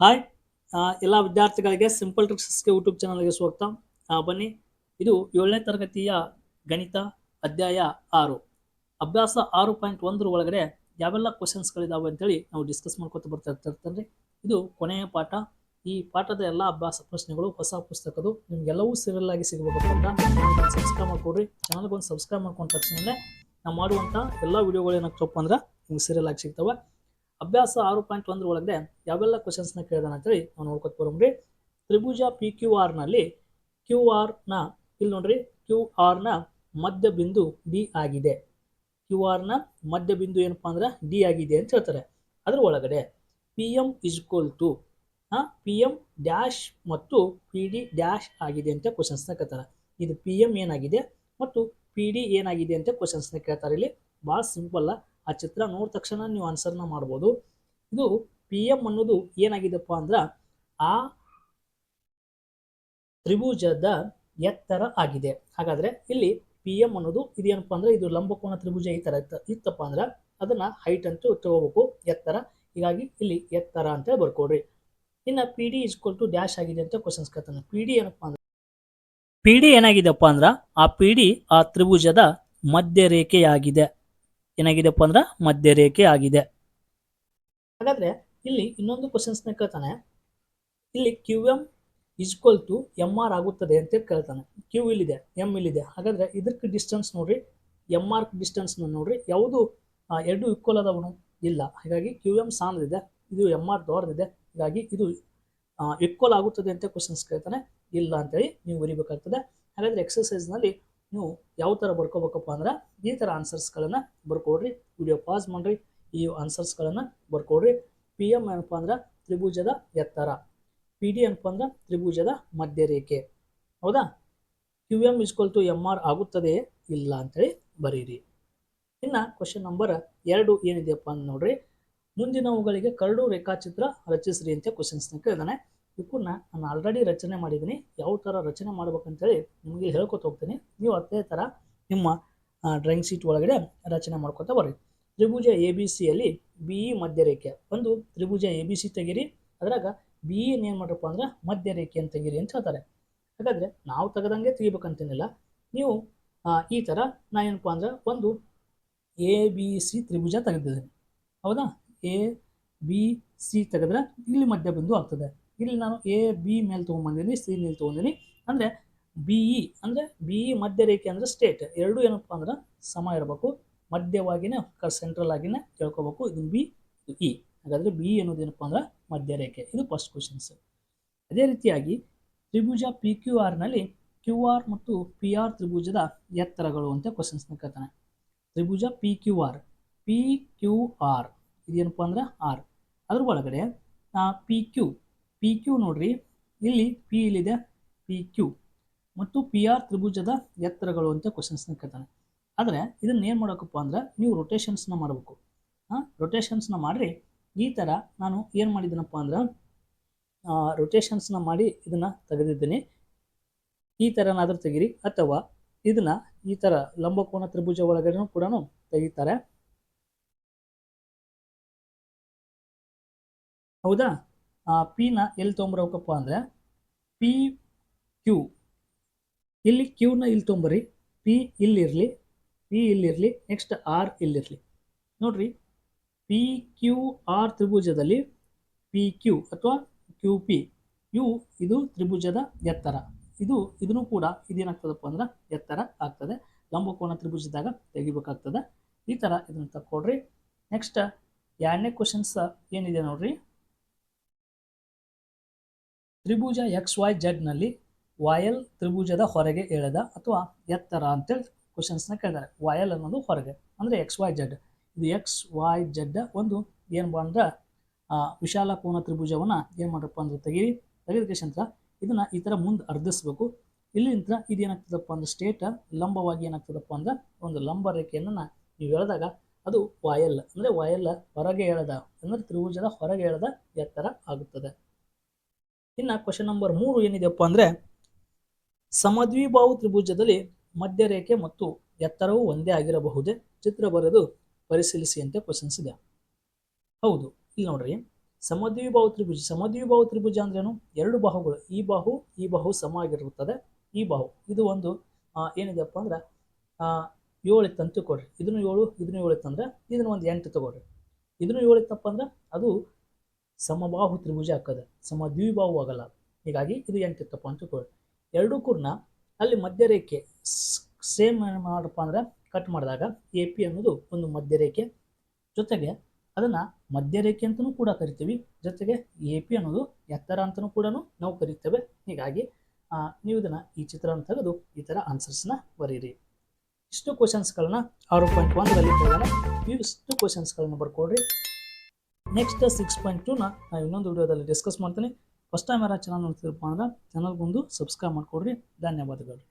Hi ಎಲ್ಲ ವಿದ್ಯಾರ್ಥಿಗಳಿಗೆ simple ಟ್ರಿಕ್ಸ್ಗೆ YouTube ಚಾನಲ್ಗೆ ಸ್ವಾಗತ. ಬನ್ನಿ, ಇದು ಏಳನೇ ತರಗತಿಯ ಗಣಿತ ಅಧ್ಯಾಯ ಆರು. ಅಭ್ಯಾಸ ಆರು ಪಾಯಿಂಟ್ ಒಂದರ ಒಳಗಡೆ ಯಾವೆಲ್ಲ ಕ್ವಶನ್ಸ್ಗಳಿದ್ದಾವೆ ಅಂತೇಳಿ ನಾವು ಡಿಸ್ಕಸ್ ಮಾಡ್ಕೊತ ಬರ್ತಾ ಇರ್ತಾರೆ ಇದು ಕೊನೆಯ ಪಾಠ. ಈ ಪಾಠದ ಎಲ್ಲ ಅಭ್ಯಾಸ ಪ್ರಶ್ನೆಗಳು, ಹೊಸ ಪುಸ್ತಕದು ನಿಮಗೆಲ್ಲವೂ ಸೀರಿಯಲ್ ಆಗಿ ಸಿಗಬೇಕಂತ ಅಂತ ಸಬ್ಸ್ಕ್ರೈಬ್ ಮಾಡ್ಕೊಡ್ರಿ. ಚಾನಲ್ಗೆ ಒಂದು ಸಬ್ಸ್ಕ್ರೈಬ್ ಮಾಡ್ಕೊಂಡ ತಕ್ಷಣ ನಾವು ಮಾಡುವಂಥ ಎಲ್ಲ ವಿಡಿಯೋಗಳು ಏನಾಗ್ತಪ್ಪ ಅಂದ್ರೆ ನಿಮ್ಗೆ ಸೀರಿಯಲ್ ಆಗಿ ಸಿಗ್ತವೆ. ಅಭ್ಯಾಸ ಆರು ಪಾಯಿಂಟ್ ಒಂದರ ಒಳಗಡೆ ಯಾವೆಲ್ಲ ಕ್ವಶನ್ಸ್ನ ಅಂತ ಅಂತೇಳಿ ನಾವು ನೋಡ್ಕೊತ ಬರೋಮ್ರಿ ತ್ರಿಭುಜ ಪಿ ಕ್ಯೂ ಆರ್ನಲ್ಲಿ ಕ್ಯೂ ಆರ್ನ ಇಲ್ಲಿ ನೋಡ್ರಿ ಕ್ಯೂ ಆರ್ನ ಮಧ್ಯ ಬಿಂದು ಡಿ ಆಗಿದೆ. ಕ್ಯೂ ಆರ್ನ ಮಧ್ಯ ಬಿಂದು ಏನಪ್ಪಾ ಅಂದ್ರೆ ಡಿ ಆಗಿದೆ ಅಂತ ಹೇಳ್ತಾರೆ. ಅದ್ರ ಒಳಗಡೆ P M equal to P M dash ಮತ್ತು ಪಿ ಡಿ ಡ್ಯಾಶ್ ಆಗಿದೆ ಅಂತ ಕ್ವಶನ್ಸ್ನ ಕೇಳ್ತಾರೆ. ಇದು ಪಿ ಎಂ ಏನಾಗಿದೆ ಮತ್ತು ಪಿ ಡಿ ಏನಾಗಿದೆ ಅಂತ ಕ್ವಶನ್ಸ್ನ ಕೇಳ್ತಾರೆ ಇಲ್ಲಿ. ಭಾಳ ಸಿಂಪಲ್ ಆ ಚಿತ್ರ ನೋಡಿದ ತಕ್ಷಣ ನೀವು ಆನ್ಸರ್ನ ಮಾಡ್ಬೋದು. ಇದು ಪಿ ಎಂ ಅನ್ನೋದು ಏನಾಗಿದೆಪ್ಪ ಅಂದ್ರೆ ಆ ತ್ರಿಭುಜದ ಎತ್ತರ ಆಗಿದೆ. ಹಾಗಾದ್ರೆ ಇಲ್ಲಿ ಪಿ ಎಂ ಅನ್ನೋದು ಇದೇನಪ್ಪ ಅಂದ್ರೆ ಇದು ಲಂಬಕೋನ ತ್ರಿಭುಜ ಈ ತರ ಇತ್ತ ಇತ್ತಪ್ಪ ಅಂದ್ರೆ ಅದನ್ನ ಹೈಟ್ ಅಂತೂ ತಗೋಬೇಕು ಎತ್ತರ. ಹೀಗಾಗಿ ಇಲ್ಲಿ ಎತ್ತರ ಅಂತ ಬರ್ಕೊಡ್ರಿ. ಇನ್ನು P D equal to dash ಆಗಿದೆ ಅಂತ ಕ್ವಶನ್ಸ್ ಕೇಳ್ತಾನೆ. ಪಿ ಡಿ ಏನಪ್ಪಾ ಅಂದ್ರೆ ಪಿ ಡಿ ಏನಾಗಿದೆಪ್ಪ ಅಂದ್ರ ಆ ಪಿ ಡಿ ಆ ತ್ರಿಭುಜದ ಮಧ್ಯ ರೇಖೆಯಾಗಿದೆ ಏನಾಗಿದೆಪ್ಪ ಅಂದ್ರೆ ಮಧ್ಯ ರೇಖೆ ಆಗಿದೆ. ಹಾಗಾದ್ರೆ ಇಲ್ಲಿ ಇನ್ನೊಂದು ಕ್ವಶನ್ಸ್ನ ಕೇಳ್ತಾನೆ. ಇಲ್ಲಿ Q M equal to M R ಆಗುತ್ತದೆ ಅಂತ ಕೇಳ್ತಾನೆ. ಕ್ಯೂ ಇಲ್ಲಿದೆ ಎಂ ಇಲ್ಲಿದೆ. ಹಾಗಾದ್ರೆ ಇದಕ್ಕೆ ಡಿಸ್ಟೆನ್ಸ್ ನೋಡ್ರಿ ಎಂ ಆರ್ ಡಿಸ್ಟೆನ್ಸ್ ನೋಡ್ರಿ. ಯಾವುದು ಎರಡು ಈಕ್ವಲ್ ಅದಾವನು ಇಲ್ಲ. ಹಾಗಾಗಿ ಕ್ಯೂ ಎಂ ಸಾಂದ್ರಿದೆ ಇದು ಎಂ ಆರ್ ದೊಡ್ಡದಿದೆ. ಹೀಗಾಗಿ ಇದು ಈಕ್ವಲ್ ಆಗುತ್ತದೆ ಅಂತ ಕ್ವಶನ್ಸ್ ಕೇಳ್ತಾನೆ. ಇಲ್ಲ ಅಂತೇಳಿ ನೀವು ಬರಿಬೇಕಾಗ್ತದೆ. ಹಾಗಾದ್ರೆ ಎಕ್ಸಸೈಸ್ನಲ್ಲಿ ನೀವು ಯಾವ ಥರ ಬರ್ಕೋಬೇಕಪ್ಪ ಅಂದ್ರೆ ಈ ಥರ ಆನ್ಸರ್ಸ್ಗಳನ್ನು ಬರ್ಕೊಡ್ರಿ. ವಿಡಿಯೋ ಪಾಸ್ ಮಾಡಿರಿ, ಈ ಆನ್ಸರ್ಸ್ಗಳನ್ನು ಬರ್ಕೊಡ್ರಿ. ಪಿ ಎಂ ಏನಪ್ಪ ಅಂದ್ರೆ ತ್ರಿಭುಜದ ಎತ್ತರ. ಪಿ ಡಿ ಏನಪ್ಪ ಅಂದ್ರೆ ತ್ರಿಭುಜದ ಮಧ್ಯ ರೇಖೆ ಹೌದಾ Q M equal to M R ಆಗುತ್ತದೆ, ಇಲ್ಲ ಅಂತೇಳಿ ಬರೀರಿ. ಇನ್ನು ಕ್ವಶನ್ ನಂಬರ್ ಎರಡು ಏನಿದೆಯಪ್ಪ ಅಂತ ನೋಡ್ರಿ. ಮುಂದಿನವುಗಳಿಗೆ ಕರಡು ರೇಖಾಚಿತ್ರ ರಚಿಸ್ರಿ ಅಂತ ಕ್ವಶನ್ಸ್ನ ಕೇಳಿದಾನೆ. ಇವಕ್ಕನ್ನ ನಾನು ಆಲ್ರೆಡಿ ರಚನೆ ಮಾಡಿದ್ದೀನಿ. ಯಾವ ಥರ ರಚನೆ ಮಾಡ್ಬೇಕಂತೇಳಿ ನಿಮಗೆ ಹೇಳ್ಕೊತ ಹೋಗ್ತೀನಿ. ನೀವು ಅದೇ ಥರ ನಿಮ್ಮ ಡ್ರಾಯಿಂಗ್ ಶೀಟ್ ಒಳಗಡೆ ರಚನೆ ಮಾಡ್ಕೊತಾ ಬರ್ರಿ. ತ್ರಿಭುಜ ಎ ಬಿ ಸಿಯಲ್ಲಿ ಬಿ ಇ ಮಧ್ಯ ರೇಖೆ ಒಂದು, ತ್ರಿಭುಜ ಎ ಬಿ ಸಿ ತೆಗೀರಿ. ಅದ್ರಾಗ ಬಿ ಇನ್ ಏನು ಮಾಡ್ರಪ್ಪ ಅಂದ್ರೆ ಮಧ್ಯ ರೇಖೆ ಅಂತ ತೆಗೀರಿ ಅಂತ ಹೇಳ್ತಾರೆ. ಹಾಗಾದ್ರೆ ನಾವು ತೆಗೆದಂಗೆ ತೆಗಿಬೇಕಂತೇನಿಲ್ಲ. ನೀವು ಈ ಥರ ನಾ ಏನಪ್ಪ ಅಂದ್ರೆ ಒಂದು ಎ ಬಿ ಸಿ ತ್ರಿಭುಜ ತೆಗೆದಿದ್ದೀನಿ. ಹೌದಾ? ಎ ಬಿ ಸಿ ತೆಗೆದ್ರೆ ಇಲ್ಲಿ ಮಧ್ಯ ಬಿಂದು ಆಗ್ತದೆ. ಇಲ್ಲಿ ನಾನು ಎ ಬಿ ಮೇಲೆ ತೊಗೊಂಬಂದಿನಿ ಸಿ ಮೇಲೆ ತೊಗೊಂಡಿನಿ. ಅಂದರೆ ಬಿ ಇ ಅಂದರೆ ಬಿ ಇ ಮಧ್ಯ ರೇಖೆ ಅಂದರೆ ಸ್ಟೇಟ್ ಎರಡು ಏನಪ್ಪ ಅಂದ್ರೆ ಸಮ ಇರಬೇಕು. ಮಧ್ಯವಾಗಿನೇ ಸೆಂಟ್ರಲ್ ಆಗಿನೇ ತಿಳ್ಕೊಬೇಕು. ಇದು ಬಿ ಇ ಹಾಗಾದರೆ ಬಿ ಅನ್ನೋದು ಏನಪ್ಪ ಅಂದ್ರೆ ಮಧ್ಯ ರೇಖೆ ಇದು ಫಸ್ಟ್ ಕ್ವಶನ್ಸ್ ಅದೇ ರೀತಿಯಾಗಿ ತ್ರಿಭುಜ ಪಿ ಕ್ಯೂ ಆರ್ನಲ್ಲಿ ಕ್ಯೂ ಆರ್ ಮತ್ತು ಪಿ ಆರ್ ತ್ರಿಭುಜದ ಎತ್ತರಗಳು ಅಂತ ಕ್ವಶನ್ಸ್ನ ಕೇಳ್ತಾನೆ. ತ್ರಿಭುಜ P Q R P Q R ಇದೇನಪ್ಪ ಅಂದ್ರೆ ಆರ್ ಅದ್ರ ಒಳಗಡೆ ಪಿ ಕ್ಯೂ ಪಿ ಕ್ಯೂ ನೋಡ್ರಿ. ಇಲ್ಲಿ ಪಿ ಇಲ್ಲಿದೆ ಪಿ ಕ್ಯೂ ಮತ್ತು ಪಿ ಆರ್ ತ್ರಿಭುಜದ ಎತ್ತರಗಳು ಅಂತ ಕ್ವಶನ್ಸ್ನ ಕೇಳ್ತಾನೆ. ಆದರೆ ಇದನ್ನ ಏನು ಮಾಡೋಕಪ್ಪ ಅಂದ್ರೆ ನೀವು ರೊಟೇಷನ್ಸ್ನ ಮಾಡಬೇಕು. ಹಾಂ ರೊಟೇಷನ್ಸ್ನ ಮಾಡಿರಿ. ಈ ಥರ ನಾನು ಏನು ಮಾಡಿದ್ದೀನಪ್ಪ ಅಂದ್ರೆ ರೊಟೇಷನ್ಸ್ನ ಮಾಡಿ ಇದನ್ನು ತೆಗೆದಿದ್ದೀನಿ. ಈ ಥರನಾದರೂ ತೆಗೀರಿ. ಅಥವಾ ಇದನ್ನ ಈ ಥರ ಲಂಬಕೋನ ತ್ರಿಭುಜ ಒಳಗಡೆನೂ ಕೂಡ ತೆಗಿತಾರೆ. ಹೌದಾ? ಪಿನ ಎಲ್ಲಿ ತೊಗೊಂಬರ್ಬೇಕಪ್ಪ ಅಂದರೆ ಪಿ ಕ್ಯೂ ಇಲ್ಲಿ ಕ್ಯೂನ ಇಲ್ಲಿ ತೊಗೊಂಬರ್ರಿ ಪಿ ಇಲ್ಲಿರಲಿ ಪಿ ಇಲ್ಲಿರಲಿ ನೆಕ್ಸ್ಟ್ ಆರ್ ಇಲ್ಲಿರಲಿ. ನೋಡ್ರಿ ಪಿ ಕ್ಯೂ ಆರ್ ತ್ರಿಭುಜದಲ್ಲಿ ಪಿ ಕ್ಯೂ ಅಥವಾ ಕ್ಯೂ ಪಿ ಯು ಇದು ತ್ರಿಭುಜದ ಎತ್ತರ. ಇದು, ಇದನ್ನು ಕೂಡ ಇದೇನಾಗ್ತದಪ್ಪ ಅಂದ್ರೆ ಎತ್ತರ ಆಗ್ತದೆ. ಲಂಬಕೋನ ತ್ರಿಭುಜದಾಗ ತೆಗಿಬೇಕಾಗ್ತದೆ. ಈ ಥರ ಇದನ್ನು ತಕ್ಕೊಡ್ರಿ. ನೆಕ್ಸ್ಟ್ ಎರಡನೇ ಕ್ವಶನ್ಸ್ ಏನಿದೆ ನೋಡ್ರಿ. ತ್ರಿಭುಜ ಎಕ್ಸ್ ವೈ ಜೆಡ್ನಲ್ಲಿ ವಾಯಲ್ ತ್ರಿಭುಜದ ಹೊರಗೆ ಎಳೆದ ಅಥವಾ ಎತ್ತರ ಅಂತೇಳಿ ಕ್ವಶನ್ಸ್ನ ಕೇಳಿದ್ದಾರೆ. ವಾಯಲ್ ಅನ್ನೋದು ಹೊರಗೆ ಅಂದರೆ ಎಕ್ಸ್ ವೈ ಜೆಡ್ ಇದು ಎಕ್ಸ್ ವೈ ಜೆಡ್ ಒಂದು ಏನು ಅಂದ್ರೆ ಆ, ವಿಶಾಲ ಕೋನ ತ್ರಿಭುಜವನ್ನು ಏನು ಮಾಡ್ರಪ್ಪ ಅಂದ್ರೆ ತೆಗೀರಿ ತೆಗೆದಕ್ಕೆ ಇದನ್ನ ಈ ಥರ ಮುಂದೆ ಅರ್ಧಿಸ್ಬೇಕು. ಇಲ್ಲಿಂದ ಇದೇನಾಗ್ತದಪ್ಪ ಅಂದ್ರೆ ಸ್ಟೇಟ್ ಲಂಬವಾಗಿ ಏನಾಗ್ತದಪ್ಪ ಅಂದ್ರೆ ಒಂದು ಲಂಬ ರೇಖೆಯನ್ನು ನೀವು ಎಳೆದಾಗ ಅದು ವಾಯಲ್ ಅಂದರೆ ವಾಯಲ್ ಹೊರಗೆ ಎಳೆದ ಅಂದರೆ ತ್ರಿಭುಜದ ಹೊರಗೆ ಎಳೆದ ಎತ್ತರ ಆಗುತ್ತದೆ. ಇನ್ನು ಕ್ವಶನ್ ನಂಬರ್ ಮೂರು ಏನಿದೆಯಪ್ಪ ಅಂದರೆ ಸಮದ್ವಿಭಾವು ತ್ರಿಭುಜದಲ್ಲಿ ಮಧ್ಯರೇಖೆ ಮತ್ತು ಎತ್ತರವು ಒಂದೇ ಆಗಿರಬಹುದೇ? ಚಿತ್ರ ಬರೆದು ಪರಿಶೀಲಿಸಿ ಅಂತ ಕ್ವಶನ್ಸ್ ಇದೆ. ಹೌದು, ಇಲ್ಲಿ ನೋಡ್ರಿ. ಸಮದ್ವಿಭಾವು ತ್ರಿಭುಜ ಸಮದ್ವಿಭಾವು ತ್ರಿಭುಜ ಅಂದ್ರೇನು? ಎರಡು ಬಾಹುಗಳು, ಈ ಬಾಹು ಈ ಬಾಹು ಸಮ ಆಗಿರುತ್ತದೆ, ಈ ಬಾಹು. ಇದು ಒಂದು ಏನಿದೆಯಪ್ಪ ಅಂದ್ರೆ ಏಳು ಇತ್ತಂತ ಕೊಡ್ರಿ. ಇದನ್ನು ಏಳು ಇದನ್ನು ಏಳು ಇತ್ತಂದ್ರೆ ಇದನ್ನು ಒಂದು ಎಂಟು ತಗೊಳ್ರಿ. ಇದನ್ನು ಏಳು ಇತ್ತಪ್ಪ ಅಂದ್ರೆ, ಅದು ಸಮಬಾಹು ತ್ರಿಭುಜ ಹಾಕದ ಸಮ ದ್ವಿಬಾಹು ಆಗಲ್ಲ. ಹೀಗಾಗಿ ಇದು ಎಂಟು ಇತ್ತಪ್ಪ ಅಂತ ತಿಳ್ಕೊಳ್ಳಿ ಎರಡೂ ಕೂರ್ನ ಅಲ್ಲಿ ಮಧ್ಯರೇಖೆ ಸೇಮ್ ಮಾಡಪ್ಪ ಅಂದ್ರೆ ಕಟ್ ಮಾಡಿದಾಗ ಎ ಪಿ ಅನ್ನೋದು ಒಂದು ಮಧ್ಯರೇಖೆ. ಜೊತೆಗೆ ಅದನ್ನು ಮಧ್ಯರೇಖೆ ಅಂತಲೂ ಕೂಡ ಕರಿತೀವಿ. ಜೊತೆಗೆ ಎ ಪಿ ಅನ್ನೋದು ಎತ್ತರ ಅಂತಲೂ ಕೂಡ ನಾವು ಕರಿತೇವೆ. ಹೀಗಾಗಿ ನೀವು ಇದನ್ನು ಈ ಚಿತ್ರವನ್ನು ತೆಗೆದು ಈ ಥರ ಆನ್ಸರ್ಸ್ನ ಬರೀರಿ. ಇಷ್ಟು ಕ್ವಶನ್ಸ್ಗಳನ್ನ ಆರು ಪಾಯಿಂಟ್ ಇಷ್ಟು ಕ್ವಶನ್ಸ್ಗಳನ್ನ ಬರ್ಕೊಡ್ರಿ ನೆಕ್ಸ್ಟ್ ಸಿಕ್ಸ್ ಪಾಯಿಂಟ್ ಟೂನ ನಾನು ಇನ್ನೊಂದು ವಿಡಿಯೋದಲ್ಲಿ ಡಿಸ್ಕಸ್ ಮಾಡ್ತೀನಿ. ಫಸ್ಟ್ ಟೈಮ್ ಯಾರು ಚಾನಲ್ ನೋಡ್ತಿರಪ್ಪ ಅಂದ್ರೆ ಚಾನಲ್ಗೊಂದು ಸಬ್ಸ್ಕ್ರೈಬ್ ಮಾಡಿಕೊಡ್ರಿ. ಧನ್ಯವಾದಗಳು.